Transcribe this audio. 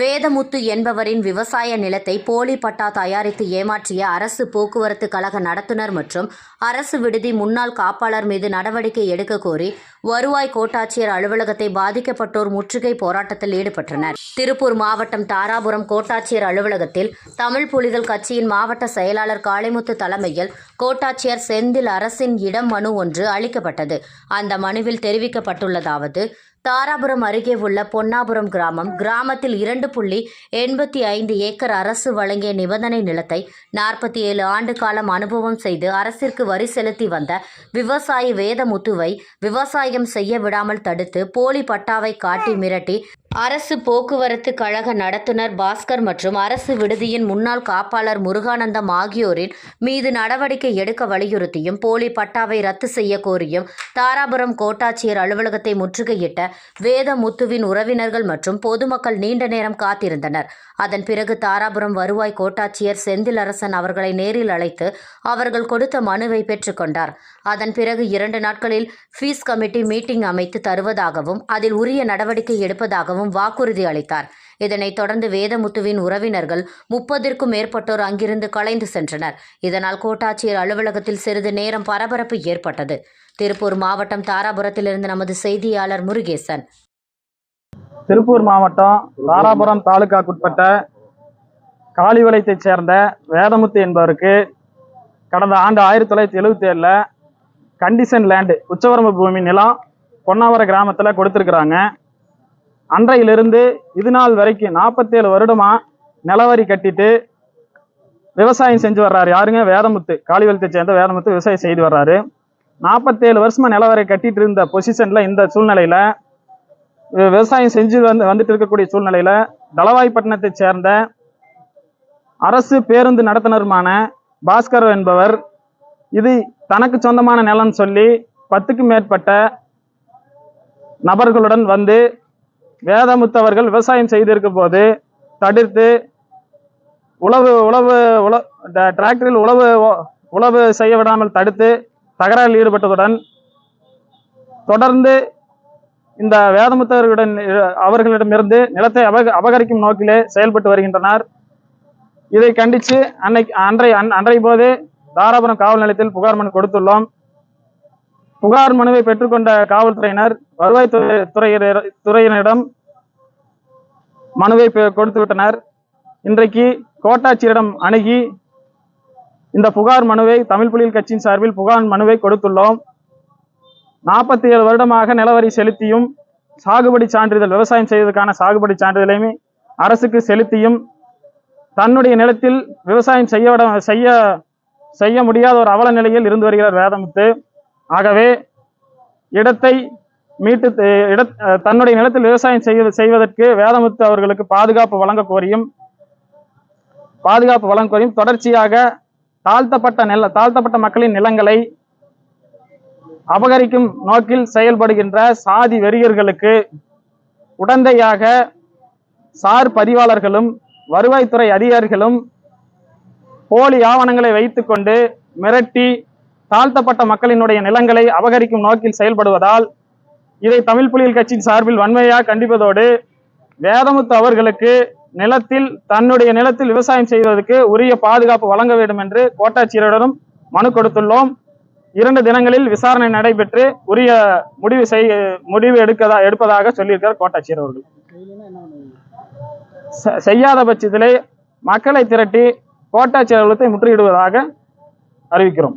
வேதமுத்து என்பவரின் விவசாய நிலத்தை போலி பட்டா தயாரித்து ஏமாற்றிய அரசு போக்குவரத்து கழக நடத்துனர் மற்றும் அரசு விடுதி முன்னாள் காப்பாளர் மீது நடவடிக்கை எடுக்க கோரி வருவாய் கோட்டாட்சியர் அலுவலகத்தை பாதிக்கப்பட்டோர் முற்றுகை போராட்டத்தில் ஈடுபட்டனர். திருப்பூர் மாவட்டம் தாராபுரம் கோட்டாட்சியர் அலுவலகத்தில் தமிழ் புலிகள் கட்சியின் மாவட்ட செயலாளர் காளிமுத்து தலைமையில் கோட்டாட்சியர் செந்தில் அரசின் இடம் மனு ஒன்று அளிக்கப்பட்டது. அந்த மனுவில் தெரிவிக்கப்பட்டுள்ளதாவது தாராபுரம் அருகே உள்ள பொன்னாபுரம் கிராமம். கிராமத்தில் இரண்டு புள்ளி எண்பத்தி ஐந்து ஏக்கர் அரசு வழங்கிய நிபந்தனை நிலத்தை நாற்பத்தி ஏழு ஆண்டு காலம் அனுபவம் செய்து அரசிற்கு வரி செலுத்தி வந்த விவசாயி வேதமுத்துவை விவசாயம் செய்ய விடாமல் தடுத்து போலி பட்டாவை காட்டி மிரட்டி அரசு போக்குவரத்து கழக நடத்துனர் பாஸ்கர் மற்றும் அரசு விடுதியின் முன்னாள் காப்பாளர் முருகானந்தம் ஆகியோரின் மீது நடவடிக்கை எடுக்க வலியுறுத்தியும் போலி பட்டாவை ரத்து செய்ய கோரியும் தாராபுரம் கோட்டாட்சியர் அலுவலகத்தை முற்றுகையிட்ட வேதமுத்துவின் உறவினர்கள் மற்றும் பொதுமக்கள் நீண்ட நேரம் காத்திருந்தனர். அதன் பிறகு தாராபுரம் வருவாய் கோட்டாட்சியர் செந்தில் அரசன் அவர்களை நேரில் அழைத்து அவர்கள் கொடுத்த மனுவை பெற்றுக்கொண்டார் அதன் பிறகு இரண்டு நாட்களில் ஃபீஸ் கமிட்டி மீட்டிங் அமைத்து தருவதாகவும் அதில் உரிய நடவடிக்கை எடுப்பதாகவும் வாக்குறுதி அளித்தார். இதனைத் தொடர்ந்து வேதமுத்துவின் உறவினர்கள் முப்பதிற்கும் மேற்பட்டோர் அங்கிருந்து கலைந்து சென்றனர். இதனால் கோட்டாட்சியர் அலுவலகத்தில் சிறிது நேரம் பரபரப்பு ஏற்பட்டது. திருப்பூர் மாவட்டம் தாராபுரத்திலிருந்து நமது செய்தியாளர் முருகேசன். திருப்பூர் மாவட்டம் தாராபுரம் தாலுகாக்குட்பட்ட காளிவளையத்தைச் சேர்ந்த வேதமுத்து என்பவருக்கு கடந்த ஆண்டு ஆயிரத்தி தொள்ளாயிரத்தி எழுபத்தி ஏழில் கண்டிஷன் லேண்டு உச்சவரம்பு பூமி நிலம் பொன்னாவர கிராமத்தில் கொடுத்துருக்குறாங்க. அன்றையிலிருந்து இது நாள் வரைக்கும் நாற்பத்தேழு வருடமாக நிலவரி கட்டிட்டு விவசாயம் செஞ்சு வர்றாரு. யாருங்க? வேதமுத்து. காளிவெளத்தை சேர்ந்த வேதமுத்து விவசாயம் செய்து வர்றாரு. நாற்பத்தேழு வருஷமா நிலவரை கட்டிட்டு இருந்த பொசிஷனில் இந்த சூழ்நிலையில் விவசாயம் செஞ்சு வந்து வந்துட்டு இருக்கக்கூடிய சூழ்நிலையில தளவாய்ப்பட்டினத்தை சேர்ந்த அரசு பேருந்து நடத்துனருமான பாஸ்கர் என்பவர் இது தனக்கு சொந்தமான நிலம்னு சொல்லி பத்துக்கும் மேற்பட்ட நபர்களுடன் வந்து வேதமுத்தவர்கள் விவசாயம் செய்திருக்கும் போது தடுத்து உழவு உழவு உழ ட- டிராக்டரில் உழவு உழவு செய்ய விடாமல் தடுத்து தகராறில் ஈடுபட்டதுடன் தொடர்ந்து இந்த வேதமுத்தவர்களுடன் அவர்களிடமிருந்து நிலத்தை அபக அபகரிக்கும் நோக்கிலே செயல்பட்டு வருகின்றனர். இதை கண்டித்து அன்னைக்கு அன்றைய அன்- அன்றைய போது தாராபுரம் காவல் நிலையத்தில் புகார் மனு கொடுத்துள்ளோம். புகார் மனுவை பெற்றுக்கொண்ட காவல்துறையினர் வருவாய்த்துறை துறையினர் துறையினரிடம் மனுவை பெ- கொடுத்து விட்டனர். இன்றைக்கு கோட்டாட்சியரிடம் அணுகி இந்த புகார் மனுவை தமிழ் புலிகள் கட்சியின் சார்பில் புகார் மனுவை கொடுத்துள்ளோம். நாற்பத்தி ஏழு வருடமாக நிலவரி செலுத்தியும் சாகுபடி சான்றிதழ் விவசாயம் செய்வதற்கான சாகுபடி சான்றிதழையுமே அரசுக்கு செலுத்தியும் தன்னுடைய நிலத்தில் விவசாயம் செய்ய செய்ய செய்ய முடியாத ஒரு அவல நிலையில் இருந்து வருகிறார் வேதமுத்து. ஆகவே இடத்தை மீட்டு இட தன்னுடைய நிலத்தில் விவசாயம் செய்வது செய்வதற்கு வேதமுத்து அவர்களுக்கு பாதுகாப்பு வழங்க கோரியும் பாதுகாப்பு வழங்க கோரியும் தொடர்ச்சியாக தாழ்த்தப்பட்ட நில தாழ்த்தப்பட்ட மக்களின் நிலங்களை அபகரிக்கும் நோக்கில் செயல்படுகின்ற சாதி வெறியர்களுக்கு உடந்தையாக சார் பதிவாளர்களும் வருவாய்த்துறை அதிகாரிகளும் போலி ஆவணங்களை வைத்துக்கொண்டு மிரட்டி தாழ்த்தப்பட்ட மக்களினுடைய நிலங்களை அபகரிக்கும் நோக்கில் செயல்படுவதால் இதை தமிழ் புலிகள் கட்சியின் சார்பில் வன்மையாக கண்டிப்பதோடு வேதமுத்து அவர்களுக்கு நிலத்தில் தன்னுடைய நிலத்தில் விவசாயம் செய்வதற்கு உரிய பாதுகாப்பு வழங்க வேண்டும் என்று கோட்டாட்சியரிடம் மனு கொடுத்துள்ளோம். இரண்டு தினங்களில் விசாரணை நடைபெற்று உரிய முடிவு செய் முடிவு எடுக்கதா எடுப்பதாக சொல்லியிருக்கிறார் கோட்டாட்சியர் அவர்கள். செய்யாத பட்சத்திலே மக்களை திரட்டி கோட்டாட்சியர் அலுவலகத்தை முற்றுகிடுவதாக அறிவிக்கிறோம்.